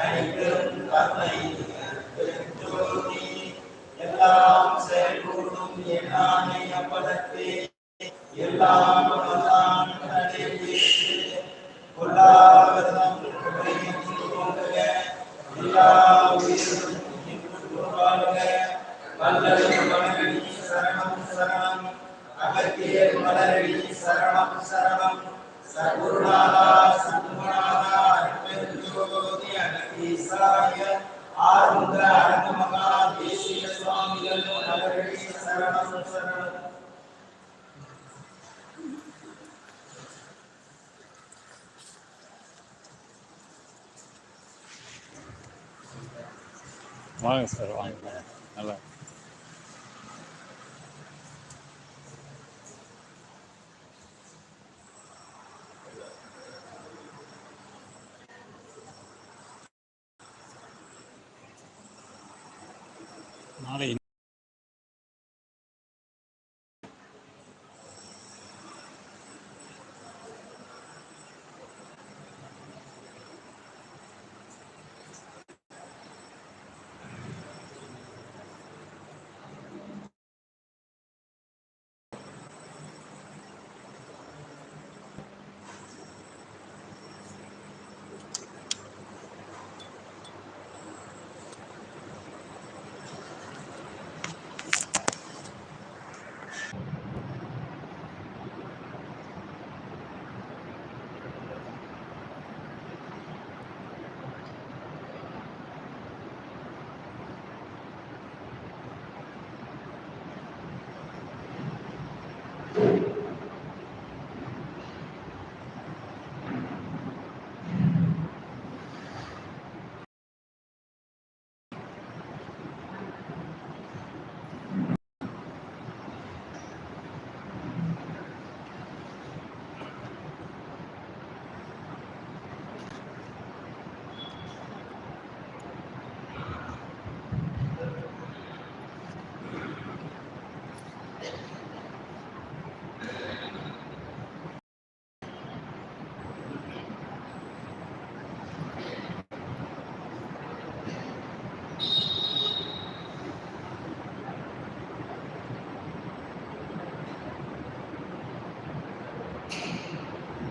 தனிப்பெரும் கருணை பெருஞ்சோதி எல்லாம் செயல்கூடும் என்னானே அப்பதத்தே எல்லாம் உனதான் நடைபெற்று கொல்லாவதம் கொள்க எல்லா உயிரும் இன்புற்று வாழ்க வல்லல் மலரடி சரணம் சரணம் அகத்தியர் மலரடி சரணம். சரணம் சகுருநாதா சண்முகநாதா அகத்தீசாய ஆறுமுக அரங்கமகா தேசிய சுவாமிகள் மலரடி சரணம் சரணம் வாங்க சார் வாங்க. நல்லா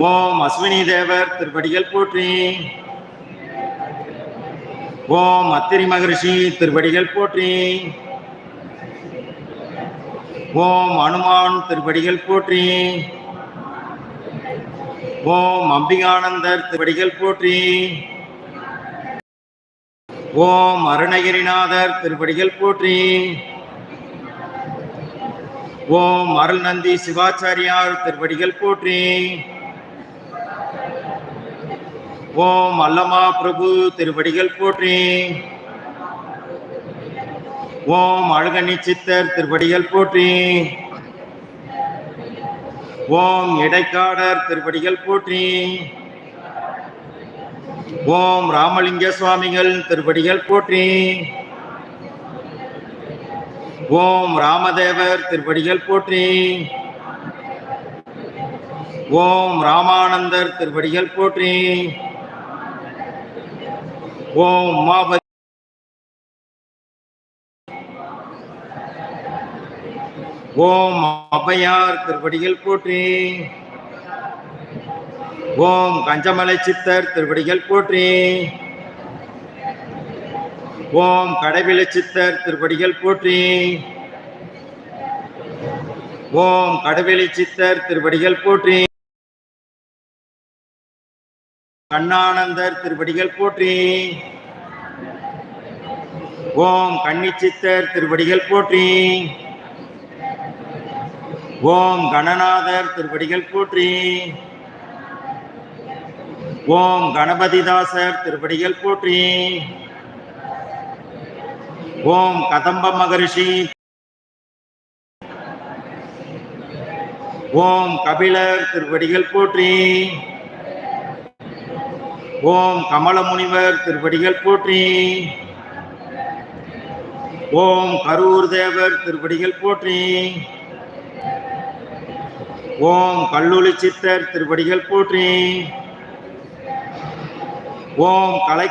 ஓம் அஸ்வினி தேவர் திருப்படிகள் போற்றி. ஓம் அத்திரி மகரிஷி திருப்படிகள் போற்றி. ஓம் அனுமான் திருப்படிகள் போற்றி. ஓம் அம்பிகானந்தர் திருப்படிகள் போற்றி. ஓம் அருணகிரிநாதர் திருப்படிகள் போற்றி. ஓம் அருள் நந்தி சிவாச்சாரியார் திருப்படிகள் போற்றி. ஓம் அல்லமா பிரபு திருவடிகள் போற்றி. ஓம் அழுகனி சித்தர் திருவடிகள் போற்றி. ஓம் இடைக்காடர் திருவடிகள் போற்றி. ஓம் ராமலிங்க சுவாமிகள் திருவடிகள் போற்றி. ஓம் ராமதேவர் திருவடிகள் போற்றி. ஓம் ராமானந்தர் திருவடிகள் போற்றி. ஓம் மாபதி ஓம் அபையார் திருப்படிகள் போற்றி. ஓம் கஞ்சமலை சித்தர் திருப்படிகள் போற்றி. ஓம் கடைவிலை சித்தர் திருப்படிகள் போற்றி. ஓம் கடைவெளி சித்தர் திருப்படிகள் போற்றி. கண்ணானந்தர் திருவடிகள் போற்றி. ஓம் கன்னிச்சித்தர் திருவடிகள் போற்றி. ஓம் கணநாதர் திருப்படிகள் போற்றி. ஓம் கணபதிதாசர் திருப்படிகள் போற்றி. ஓம் கதம்ப மகரிஷி. ஓம் கபிலர் திருவடிகள் போற்றி. ஓம் கமல முனிவர் போற்றி. ஓம் கரூர் தேவர் திருப்படிகள் போற்றி. ஓம் கல்லூலி சித்தர் திருப்படிகள் போற்றி. ஓம் கலை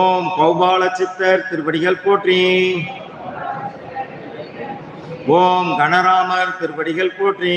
ஓம் கௌபால சித்தர் திருப்படிகள் போற்றி. ஓம் கணராமர் திருப்படிகள் போற்றி.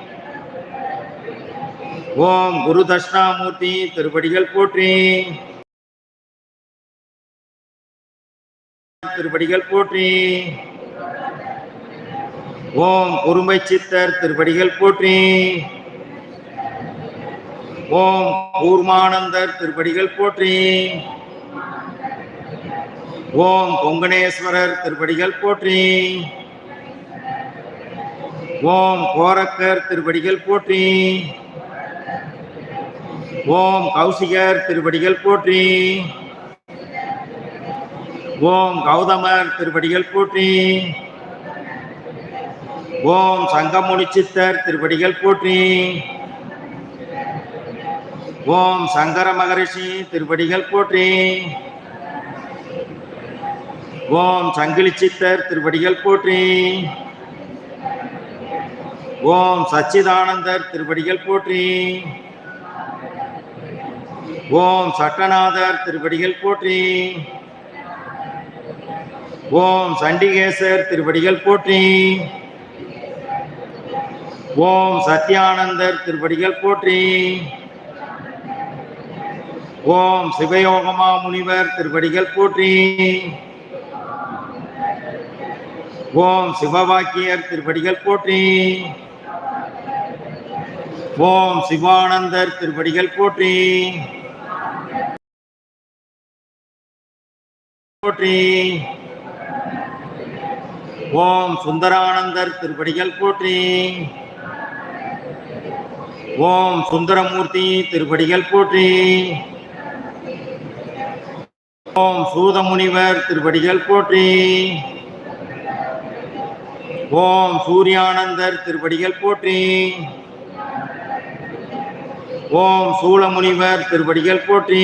ஓம் குரு தட்சிணாமூர்த்தி திருப்படிகள் போற்றி. திருப்படிகள் போற்றி. ஓம் குறும்பை சித்தர் திருப்படிகள் போற்றி. ஓம் கூர்மானந்தர் திருப்படிகள் போற்றி. ஓம் பொங்கனேஸ்வரர் திருப்படிகள் போற்றி. ஓம் கோரக்கர் திருப்படிகள் போற்றி. ஓம் கௌசிகர் திருப்படிகள் போற்றி. ஓம் கௌதமர் திருப்படிகள் போற்றி. ஓம் சங்கமுனி சித்தர் திருப்படிகள் போற்றி. ஓம் சங்கர மகரிஷி திருப்படிகள் போற்றி. ஓம் சங்கிலி சித்தர் திருப்படிகள் போற்றி. ஓம் சச்சிதானந்தர் திருப்படிகள் போற்றி. ஓம் சட்டநாதர் திருப்படிகள் போற்றி. ஓம் சண்டிகேசர் திருப்படிகள் போற்றி. ஓம் சத்யானந்தர் திருப்படிகள் போற்றி. ஓம் சிவயோகமா முனிவர் திருப்படிகள் போற்றி. ஓம் சிவவாக்கியர் திருப்படிகள் போற்றி. ஓம் சிவானந்தர் திருப்படிகள் போற்றி. போற்றி. ஓம் சுந்தரானந்தர் திருப்படிகள் போற்றி. ஓம் சுந்தரமூர்த்தி திருப்படிகள் போற்றி. ஓம் சூதமுனிவர் திருப்படிகள் போற்றி. ஓம் சூரியானந்தர் திருப்படிகள் போற்றி. ஓம் சூலமுனிவர் திருப்படிகள் போற்றி.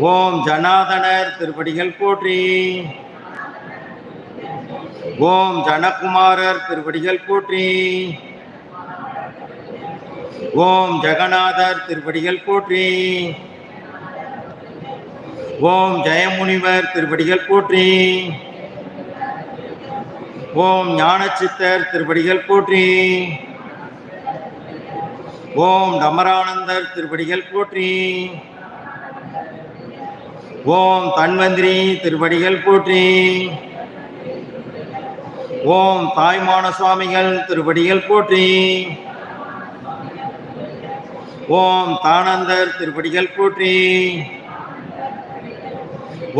ஓம் ஜனாதனர் திருப்படிகள் போற்றி. ஓம் ஜனகுமாரர் திருப்படிகள் போற்றி. ஓம் ஜெகநாதர் திருப்படிகள் போற்றி. ஓம் ஜெயமுனிவர் திருப்படிகள் போற்றி. ஓம் ஞானச்சித்தர் திருப்படிகள் போற்றி. ஓம் டமரானந்தர் திருப்படிகள் போற்றி. ஓம் தன்வந்திரி திருவடிகள் போற்றி. ஓம் தாய்மான சுவாமிகள் திருவடிகள் போற்றி. ஓம் தானந்தர் திருப்படிகள் போற்றி.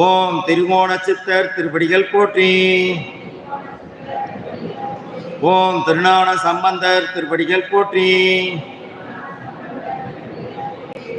ஓம் திருமோண சித்தர் திருப்படிகள் போற்றி. ஓம் திருநான சம்பந்தர் திருப்படிகள் போற்றி.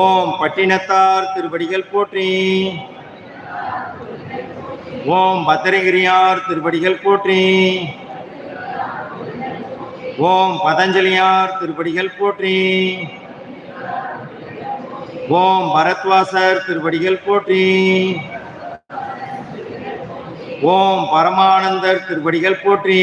ஓம் பட்டினத்தார் திருப்படிகள் போற்றி. ஓம் பத்திரகிரியார் திருப்படிகள் போற்றி. ஓம் பதஞ்சலியார் திருப்படிகள் போற்றி. ஓம் பரத்வாசர் திருப்படிகள் போற்றி. ஓம் பரமானந்தர் திருப்படிகள் போற்றி.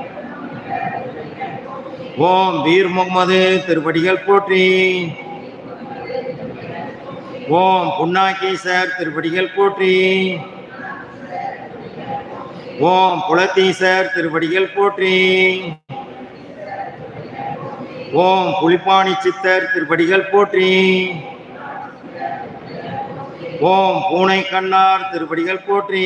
ஓம் வீர் முகமது திருப்படிகள் போற்றி. ஓம் புன்னாகீசர் திருப்படிகள் போற்றி. ஓம் புலத்தீசர் திருப்படிகள் போற்றி. ஓம் புலிப்பாணி சித்தர் திருப்படிகள் போற்றி. ஓம் பூனை கண்ணார் திருப்படிகள் போற்றி.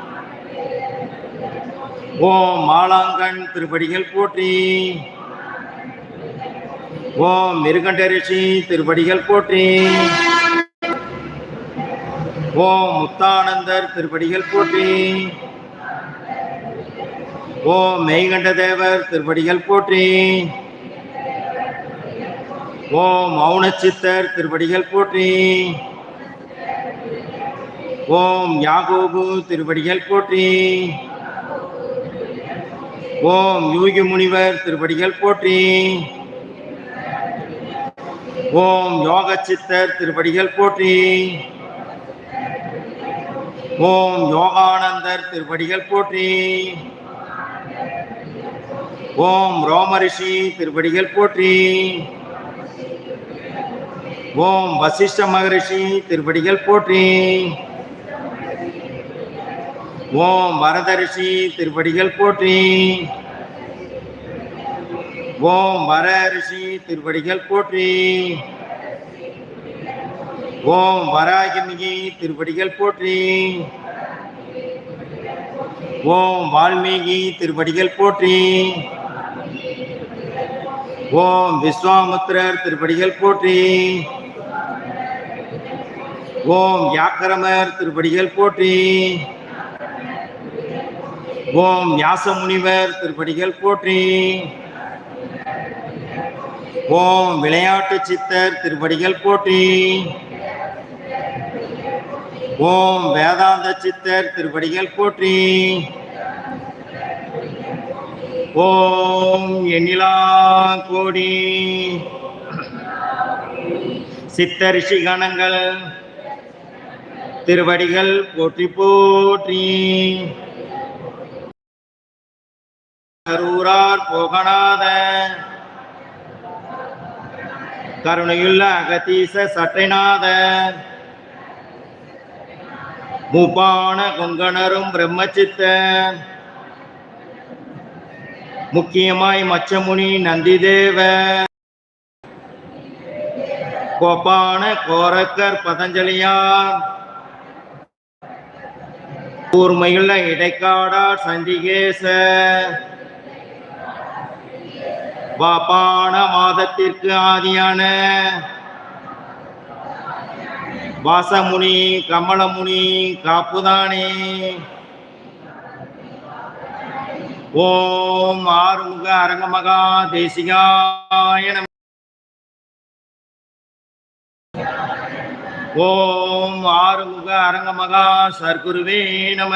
ஓம் மாலாங்கன் திருப்படிகள் போற்றி. ஓம் மிருகண்ட ரிஷி திருப்படிகள் போற்றி. ஓம் முத்தானந்தர் திருப்படிகள் போற்றி. ஓம் மெய்கண்ட தேவர் திருப்படிகள் போற்றி. ஓம் மௌனச்சித்தர் திருப்படிகள் போற்றி. ஓம் யாகோபு திருப்படிகள் போற்றி. ஓம் யூகி முனிவர் திருப்படிகள் போற்றி. ஓம் யோக சித்தர் திருப்படிகள் போற்றி. ஓம் யோகானந்தர் திருப்படிகள் போற்றி. ஓம் ரோமரிஷி திருப்படிகள் போற்றி. ஓம் வசிஷ்ட மகரிஷி திருப்படிகள் போற்றி. ஓம் வரதரிசி திருப்படிகள் போற்றி. ஓம் வரரிசி திருப்படிகள் போற்றி. ஓம் வராகிமிகி திருப்படிகள் போற்றி. ஓம் வால்மீகி திருப்படிகள் போற்றி. ஓம் விஸ்வாமுத்திரர் திருப்படிகள் போற்றி. ஓம் யாக்கரமர் திருப்படிகள் போற்றி. ஓம் வியாச முனிவர் திருப்படிகள் போற்றி. ஓம் விளையாட்டு சித்தர் திருப்படிகள் போற்றி. ஓம் வேதாந்த சித்தர் திருப்படிகள் போற்றி. ஓம் எண்ணிலா கோடி. சித்த ரிஷி கணங்கள் திருவடிகள் போற்றி போற்றி. கரூரார் போகநாத கருணையுள்ள அகதீச சட்டைநாத. மூப்பான கொங்கணரும் பிரம்மச்சித்த. முக்கியமாய் மச்சமுனி நந்திதேவ. கோப்பான கோரக்கர் பதஞ்சலியார். கூர்மையுள்ள இடைக்காடார் சண்டிகேச வாப்பான மாதத்திற்கு ஆதியான வாசமுனி கமலமுனி காப்புதானே. ஓம் ஆறுமுக அரங்கமகா தேசிகாய நம. ஓம் ஆறுமுக அரங்கமகா சர்க்குருவே நம.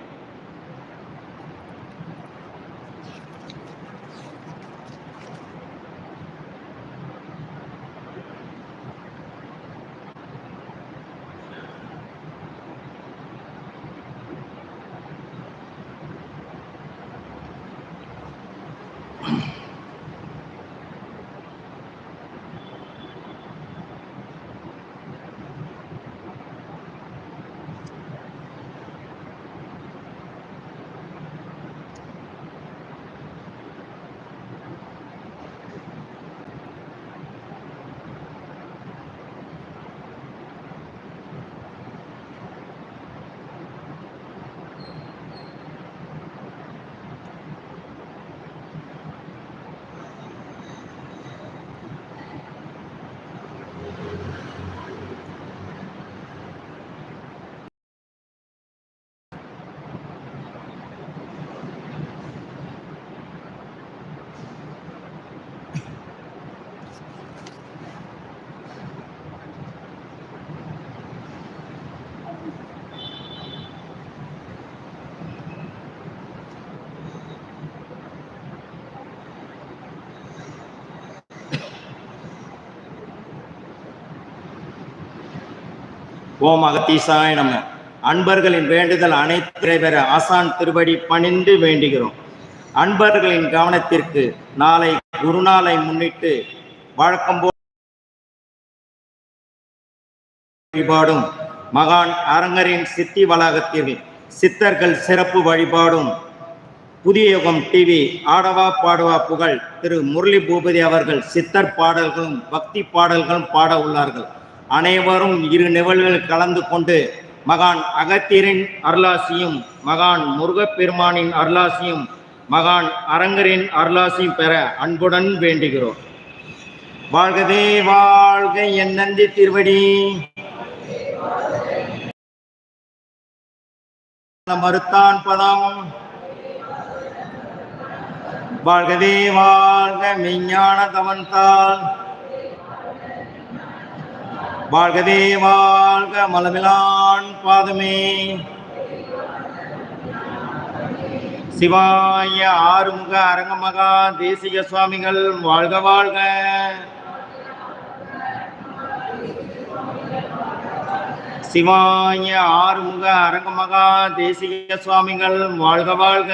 ஓம் அகத்தீசாய அன்பர்களின் வேண்டுதல் அனைத்து நிறைவேற ஆசான் திருவடி பணிந்து வேண்டுகிறோம். அன்பர்களின் கவனத்திற்கு நாளை குருநாளை முன்னிட்டு வழக்கம் போல் வழிபாடும் மகான் அரங்கரின் சித்தி வளாகத்தில் சித்தர்கள் சிறப்பு வழிபாடும். புதிய யுகம் டிவி ஆடவா பாடவா புகழ் திரு முரளி பூபதி அவர்கள் சித்தர் பாடல்களும் பக்தி பாடல்களும் பாட உள்ளார்கள். அனைவரும் இரு நிகழ்வில் கலந்து கொண்டு மகான் அகத்தியரின் அருளாசியும் மகான் முருகப்பெருமானின் அருளாசியும் மகான் அரங்கரின் அருளாசியும் பெற அன்புடன் வேண்டுகிறோம். வாழ்கதே வாழ்க என் நந்தி திருவடி. மறுத்தான் பதம். வாழ்கவே வாழ்க மெய்ஞான தவன்தாள் வாழ்கவே வாழ்க மலமிலான் பாதமே. சிவாய ஆறுமுக அரங்கமகா தேசிக சுவாமிகள் வாழ்க வாழ்க. சிவாய ஆறுமுக அரங்கமகா தேசிக சுவாமிகள் வாழ்க வாழ்க.